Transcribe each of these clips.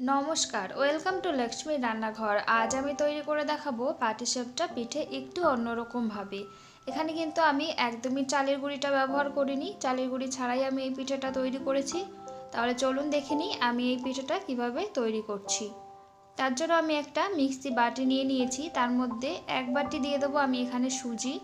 নমস্কার, welcome to Lakshmi রান্নাঘর। আজ আমি তৈরি করে দেখাবো পাটিসাপটা পিঠে একটু অন্যরকমভাবে এখানে কিন্তু আমি একদমই চালের গুঁড়িটা ব্যবহার করিনি। চালের গুঁড়ি ছাড়াই আমি এই পিঠেটা তৈরি করেছি। তাহলে চলুন দেখে নিই আমি এই পিঠেটা কীভাবে তৈরি করছি। তার জন্য আমি একটা মিক্সি বাটি নিয়ে নিয়েছি। তার মধ্যে এক বাটি দিয়ে দেবো আমি এখানে সুজি।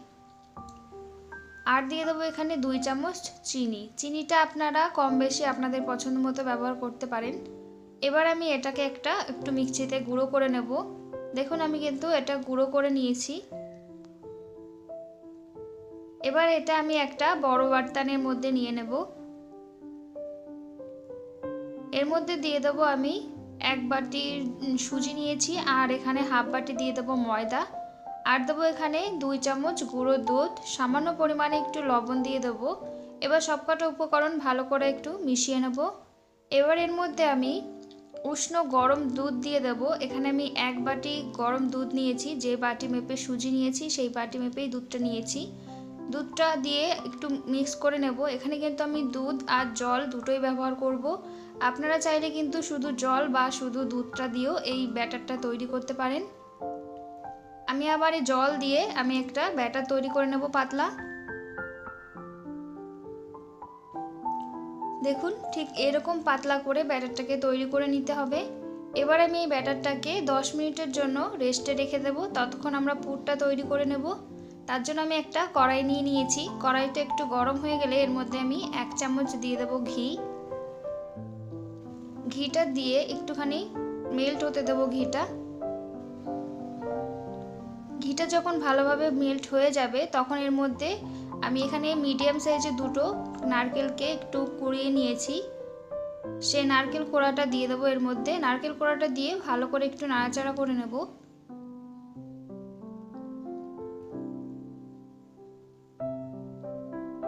আর দিয়ে দেবো এখানে দুই চামচ চিনি। চিনিটা আপনারা কম বেশি আপনাদের পছন্দ মতো ব্যবহার করতে পারেন। এবার আমি এটাকে একটা একটু মিক্সিতে গুঁড়ো করে নেব। দেখুন, আমি কিন্তু এটা গুঁড়ো করে নিয়েছি। এবার এটা আমি একটা বড় বার্তানের মধ্যে নিয়ে নেব। এর মধ্যে দিয়ে দেবো আমি এক বাটি সুজি নিয়েছি, আর এখানে হাফ বাটি দিয়ে দেবো ময়দা। আর দেবো এখানে দুই চামচ গুঁড়ো দুধ, সামান্য পরিমাণে একটু লবণ দিয়ে দেবো। এবার সবকটা উপকরণ ভালো করে একটু মিশিয়ে নেব। এবার এর মধ্যে আমি উষ্ণ গরম দুধ দিয়ে দেব। এখানে আমি এক বাটি গরম দুধ নিয়েছি, যে বাটি মেপে সুজি নিয়েছি, সেই বাটি মেপেই দুধটা নিয়েছি। দুধটা দিয়ে একটু মিক্স করে নেব। এখানে কিন্তু আমি দুধ আর জল দুটোই ব্যবহার করব। আপনারা চাইলে কিন্তু শুধু জল বা শুধু দুধটা দিয়েও এই ব্যাটারটা তৈরি করতে পারেন। আমি আবার এই জল দিয়ে আমি একটা ব্যাটার তৈরি করে নেব পাতলা। দেখুন, ঠিক এরকম পাতলা করে ব্যাটারটাকে তৈরি করে নিতে হবে। এবার আমি এই ব্যাটারটাকে 10 মিনিটের জন্য রেস্টে রেখে দেবো। ততক্ষণ আমরা পুরটা তৈরি করে নেব। তার জন্য আমি একটা কড়াই নিয়ে নিয়েছি। কড়াইটা একটু গরম হয়ে গেলে এর মধ্যে আমি এক চামচ দিয়ে দেবো ঘি। ঘিটা দিয়ে একটুখানি মেল্ট হতে দেবো ঘিটা। ঘিটা যখন ভালোভাবে মেল্ট হয়ে যাবে, তখন এর মধ্যে আমি এখানে মিডিয়াম সাইজে দুটো নারকেলকে একটু কুড়িয়ে নিয়েছি। সে নারকেল কোড়াটা দিয়ে দেবো এর মধ্যে। নারকেল কোড়াটা দিয়ে ভালো করে একটু নাড়াচাড়া করে নেব।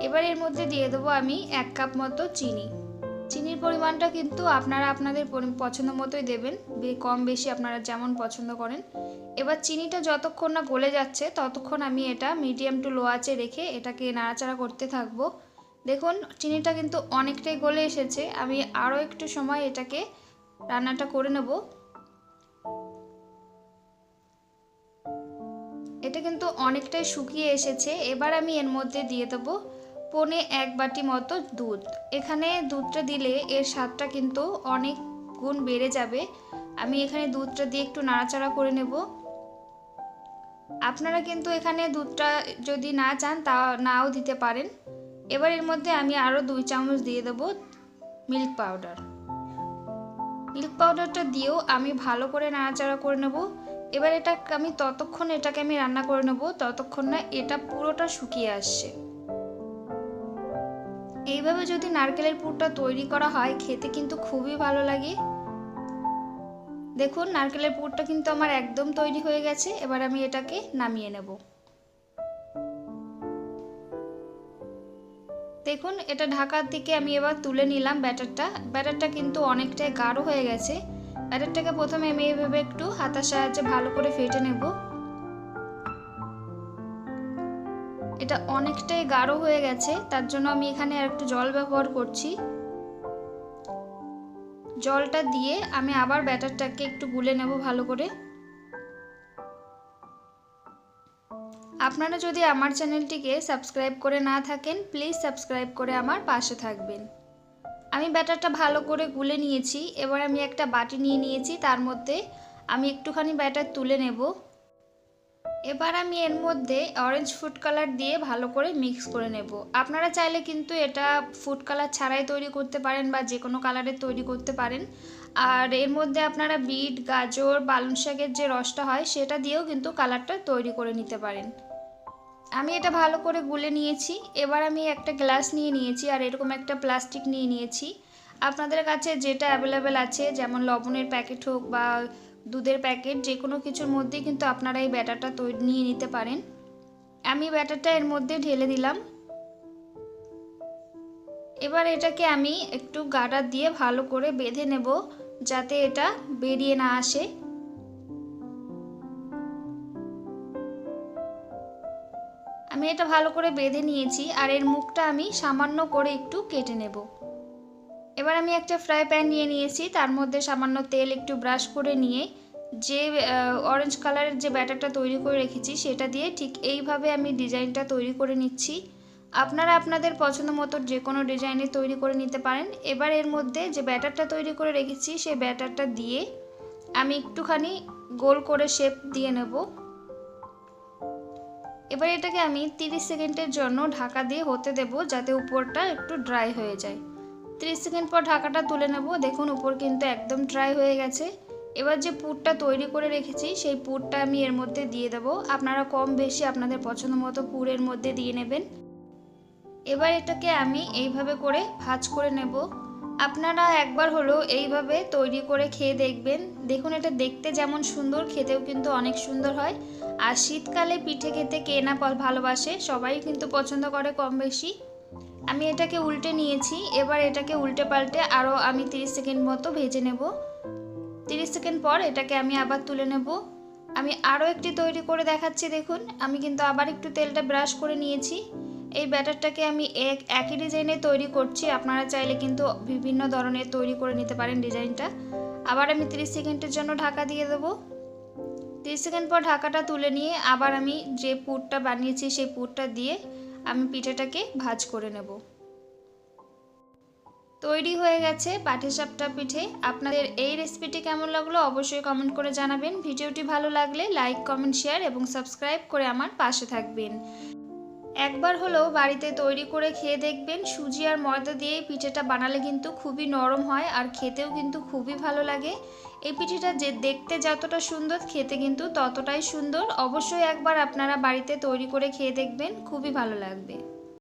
এবার এর মধ্যে দিয়ে দেবো আমি এক কাপ মতো চিনি। চিনির পরিমাণটা কিন্তু আপনারা আপনাদের পছন্দ মতোই দেবেন কম বেশি আপনারা যেমন পছন্দ করেন। এবার চিনিটা যতক্ষণ না গলে যাচ্ছে, ততক্ষণ আমি এটা মিডিয়াম টু লো আঁচে রেখে এটাকে নাড়াচাড়া করতে থাকব। দেখুন, চিনিটা কিন্তু অনেকটাই গলে এসেছে। আমি আরও একটু সময় এটাকে রান্নাটা করে নেব। এটা কিন্তু অনেকটাই শুকিয়ে এসেছে। এবার আমি এর মধ্যে দিয়ে দেবো পনে এক বাটি মতো দুধ। এখানে দুধটা দিলে এর স্বাদটা কিন্তু অনেক গুণ বেড়ে যাবে। আমি এখানে দুধটা দিয়ে একটু নাড়াচাড়া করে নেব। আপনারা কিন্তু এখানে দুধটা যদি না চান তা নাও দিতে পারেন। এবার এর মধ্যে আমি আরও দুই চামচ দিয়ে দেবো মিল্ক পাউডার। মিল্ক পাউডারটা দিয়েও আমি ভালো করে নাড়াচাড়া করে নেব। এবার এটা আমি ততক্ষণ এটাকে আমি রান্না করে নেব, ততক্ষণ না এটা পুরোটা শুকিয়ে আসছে। এইভাবে যদি নারকেলের পুরটা তৈরি করা হয়, খেতে কিন্তু খুবই ভালো লাগে। দেখুন, নারকেলের পুরটা কিন্তু আমার একদম তৈরি হয়ে গেছে। এবার আমি এটাকে নামিয়ে নেব। দেখুন, এটা ঢাকার দিকে আমি এবার তুলে নিলাম ব্যাটারটা। ব্যাটারটা কিন্তু অনেকটাই গাঢ় হয়ে গেছে। ব্যাটারটাকে প্রথমে আমি এভাবে একটু হাতার সাহায্যে ভালো করে ফেটে নেব। এটা অনেকটাই গাঢ় হয়ে গেছে, তার জন্য আমি এখানে আর একটু জল ব্যবহার করছি। জলটা দিয়ে আমি আবার ব্যাটারটাকে একটু গুলে নেব ভালো করে। আপনারা যদি আমার চ্যানেলটিকে সাবস্ক্রাইব করে না থাকেন, প্লিজ সাবস্ক্রাইব করে আমার পাশে থাকবেন। আমি ব্যাটারটা ভালো করে গুলে নিয়েছি, এবার আমি একটা বাটি নিয়ে নিয়েছি, তার মধ্যে আমি একটুখানি ব্যাটার তুলে নেব। এবার আমি এর মধ্যে অরেঞ্জ ফুড কালার দিয়ে ভালো করে মিক্স করে নেব। আপনারা চাইলে কিন্তু এটা ফুড কালার ছাড়াই তৈরি করতে পারেন বা যে কোনো কালারের তৈরি করতে পারেন। আর এর মধ্যে আপনারা বিট, গাজর, পালং শাকের যে রসটা হয় সেটা দিয়েও কিন্তু কালারটা তৈরি করে নিতে পারেন। আমি এটা ভালো করে গুলে নিয়েছি। এবার আমি একটা গ্লাস নিয়ে নিয়েছি আর এরকম একটা প্লাস্টিক নিয়ে নিয়েছি। আপনাদের কাছে যেটা অ্যাভেলেবেল আছে, যেমন লবণের প্যাকেট হোক বা দুধের প্যাকেট যে কোনো কিছুর মধ্যেই কিন্তু আপনারা এই ব্যাটারটা তৈরি নিয়ে নিতে পারেন। আমি ব্যাটারটা এর মধ্যে ঢেলে দিলাম। এবার এটাকে আমি একটু গাডার দিয়ে ভালো করে বেঁধে নেব, যাতে এটা বেরিয়ে না আসে। আমি এটা ভালো করে বেঁধে নিয়েছি, আর এর মুখটা আমি সামান্য করে একটু কেটে নেব। এবার আমি একটা ফ্রাই প্যান নিয়ে নিয়েছি। তার মধ্যে সামান্য তেল একটু ব্রাশ করে নিয়ে যে অরেঞ্জ কালারের যে ব্যাটারটা তৈরি করে রেখেছি, সেটা দিয়ে ঠিক এইভাবে আমি ডিজাইনটা তৈরি করে নিচ্ছি। আপনারা আপনাদের পছন্দ মতো যে কোনো ডিজাইনে তৈরি করে নিতে পারেন। এবার এর মধ্যে যে ব্যাটারটা তৈরি করে রেখেছি, সেই ব্যাটারটা দিয়ে আমি একটুখানি গোল করে শেপ দিয়ে নেব। এবার এটাকে আমি 30 সেকেন্ডের জন্য ঢাকা দিয়ে হতে দেব, যাতে উপরটা একটু ড্রাই হয়ে যায়। 30 সেকেন্ড পর ঢাকাটা তুলে নেব। দেখুন, উপর কিন্তু একদম ড্রাই হয়ে গেছে। এবার যে পুরটা তৈরি করে রেখেছি, সেই পুরটা আমি এর মধ্যে দিয়ে দেবো। আপনারা কম বেশি আপনাদের পছন্দ মতো পুরের মধ্যে দিয়ে নেবেন। এবার এটাকে আমি এইভাবে করে ভাজ করে নেব। আপনারা একবার হলো এইভাবে তৈরি করে খেয়ে দেখবেন। দেখুন, এটা দেখতে যেমন সুন্দর, খেতেও কিন্তু অনেক সুন্দর হয়। আর শীতকালে পিঠে খেতে কে না ভালোবাসে, সবাই কিন্তু পছন্দ করে কম বেশি। আমি এটাকে উল্টে নিয়েছি, এবার এটাকে উল্টে পাল্টে আরও আমি 30 সেকেন্ড মতো ভেজে নেব। 30 সেকেন্ড পর এটাকে আমি আবার তুলে নেব। আমি আরও একটি তৈরি করে দেখাচ্ছি, দেখুন। আমি কিন্তু আবার একটু তেলটা ব্রাশ করে নিয়েছি। এই ব্যাটারটাকে আমি এক, একই ডিজাইনে তৈরি করছি। আপনারা চাইলে কিন্তু বিভিন্ন ধরনের তৈরি করে নিতে পারেন ডিজাইনটা। আবার আমি 30 সেকেন্ডের জন্য ঢাকা দিয়ে দেবো। 30 সেকেন্ড পর ঢাকাটা তুলে নিয়ে আবার আমি যে পুরটা বানিয়েছি, সেই পুরটা দিয়ে আমি পিঠেটাকে ভাজ করে নেব। তৈরি হয়ে গেছে পাটিসাপটা পিঠে। আপনাদের এই রেসিপিটি কেমন লাগল অবশ্যই কমেন্ট করে জানাবেন। ভিডিওটি ভালো লাগলে লাইক কমেন্ট শেয়ার এবং সাবস্ক্রাইব করে আমার পাশে থাকবেন। একবার হলেও বাড়িতে তৈরি করে খেয়ে দেখবেন, সুজি আর ময়দা দিয়ে পিঠেটা বানালে কিন্তু খুবই নরম হয় আর খেতেও কিন্তু খুবই ভালো লাগে। এই পিঠেটা যে দেখতে যতটা সুন্দর, খেতে কিন্তু ততটাই সুন্দর। অবশ্যই একবার আপনারা বাড়িতে তৈরি করে খেয়ে দেখবেন, খুবই ভালো লাগবে।